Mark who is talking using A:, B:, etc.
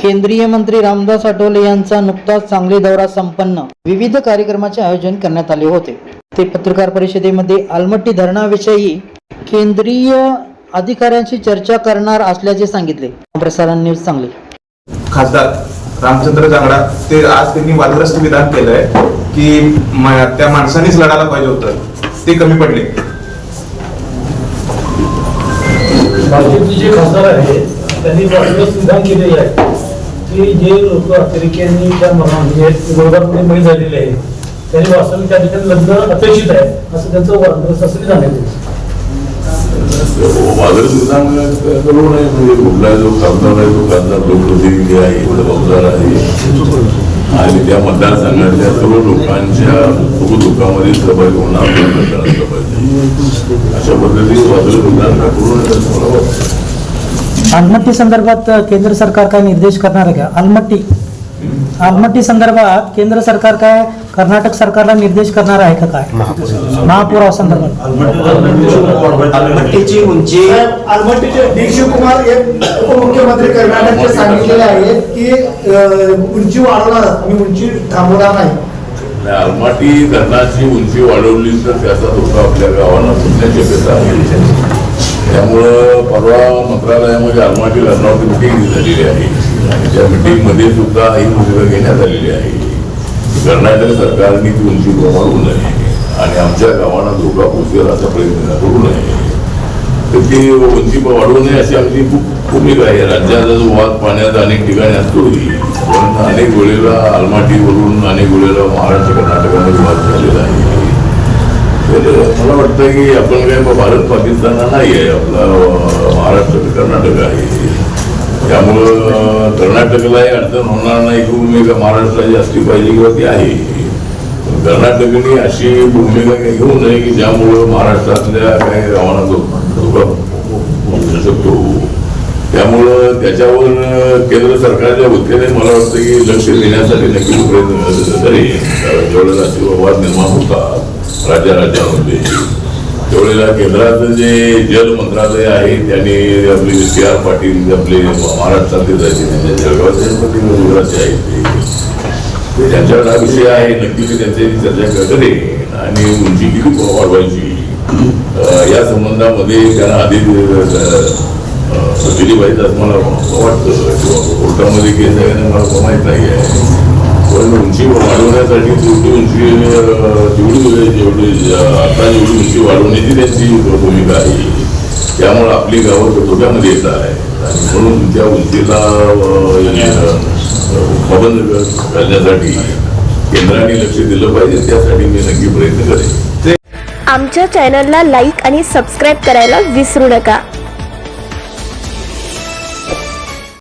A: केंद्रीय मंत्री रामदास आठवले यांचा नुकताच सांगली दौरा संपन्न. विविध कार्यक्रमाचे आयोजन करण्यात आले होते. ते पत्रकार परिषदेमध्ये आलमट्टी धरणाविषयी केंद्रीय अधिकाऱ्यांशी चर्चा करणार असल्याचे सांगितले. प्रसारण न्यूज सांगली.
B: खासदार रामचंद्र जांगडा ते आज त्यांनी वादग्रस्त विधान केलंय की त्या माणसानेच लढायला पाहिजे होतं. ते कमी पडले.
C: भाजपचे जे खासदार आहेत त्यांनी वाटलं विधान केलेले आहे. की जे लोक अतिरेक्यांनी त्या मरणा म्हणजे विरोधामध्ये बळी झालेले आहेत त्यांनी वास्तविक त्या ठिकाणी लग्न अपेक्षित आहे असं त्यांचं वादग्रस्त असं सांगितलं
D: वादळ विधान करू नये म्हणजे कुठला जो खासदार आहे तो खासदार लोकप्रतिनिधी आहे जबाबदार आहे. आणि त्या मतदारसंघातल्या सर्व लोकांच्या सुख दुःखामध्ये सहभागी होणं आपल्याला पाहिजे अशा पद्धतीने वादळ विधान करू नये मला वाटतं.
E: आलमट्टी संदर्भात केंद्र सरकार काय निर्देश करणार आहे का? आलमट्टी आलमट्टी संदर्भात केंद्र सरकार काय कर्नाटक सरकारला निर्देश करणार आहे का काय? महापुरा संदर्भात.
F: अलमट्टीची उंची.
G: आलमट्टीचे डी शिवकुमार हे उपमुख्यमंत्री कर्नाटकचे सांगितलेले आहेत की अ, उंची वाढवणार आम्ही उंची थांबवणार नाही.
D: आणि आलमाटी धरणाची उंची वाढवली तर त्याचा धोका आपल्या गावांना सुटण्याची शक्यता आहे? त्यामुळं परवा मंत्रालयामध्ये आलमाटी लग्नावरती मिटिंग झालेली आहे. आणि त्या मिटिंगमध्ये सुद्धा ही भूमिका घेण्यात आलेली आहे. कर्नाटक सरकारने ती उंची वाढवू नये आणि आमच्या गावांना धोका पोचेल असा प्रयत्न करू नये. तर ती उंची वाढवू नये अशी आमची खूप भूमिका आहे. राज्याचा जो वाद पाण्यात अनेक ठिकाणी असतोही पण अनेक वेळेला आलमाटीवरून अनेक वेळेला महाराष्ट्र कर्नाटकामध्ये वाद झालेला आहे. मला वाटतं की आपण काय भारत पाकिस्तान नाही आहे आपला महाराष्ट्र कर्नाटक आहे. त्यामुळं कर्नाटकलाही कर्नाटकालाही अडचण होणार नाही की भूमिका महाराष्ट्राची असली पाहिजे किंवा ती आहे. कर्नाटकने अशी भूमिका काही घेऊ नये की ज्यामुळं महाराष्ट्रातल्या काही गावांना धोका पोहोचू शकतो त्यामुळं त्याच्यावर केंद्र सरकारच्या वतीने मला वाटतं की लक्ष देण्यासाठी नक्की प्रयत्न तरी कारण वाद निर्माण होतात राज्या राज्यामध्ये त्यावेळेला केंद्राचं जे जल मंत्रालय आहे त्यांनी आपले सी आर पाटील आपले महाराष्ट्रातले जायचे त्यांच्या जळगावचे पण ते गुजरातचे आहेत ते. त्यांच्याकडे हा विषय आहे नक्की मी त्यांच्याशी चर्चा करेन आणि उंची किती वाढवायची या संबंधामध्ये त्यांना आधी दिली पाहिजे असं मला वाटतं किंवा कोर्टामध्ये केस आहे मला माहीत नाही आहे. पण उंची वाढवण्यासाठी जेवढी उंची जेवढी जेवढी आता जेवढी उंची वाढवण्याची त्यांची भूमिका आहे. त्यामुळे आपली गावं धोक्यामध्ये येत आहे आणि म्हणून त्या उंचीला अं, पाबंद करण्यासाठी केंद्राने लक्ष दिलं पाहिजे त्यासाठी मी नक्की प्रयत्न करेन.
H: आमच्या चॅनलला लाईक आणि सबस्क्राईब करायला विसरू नका.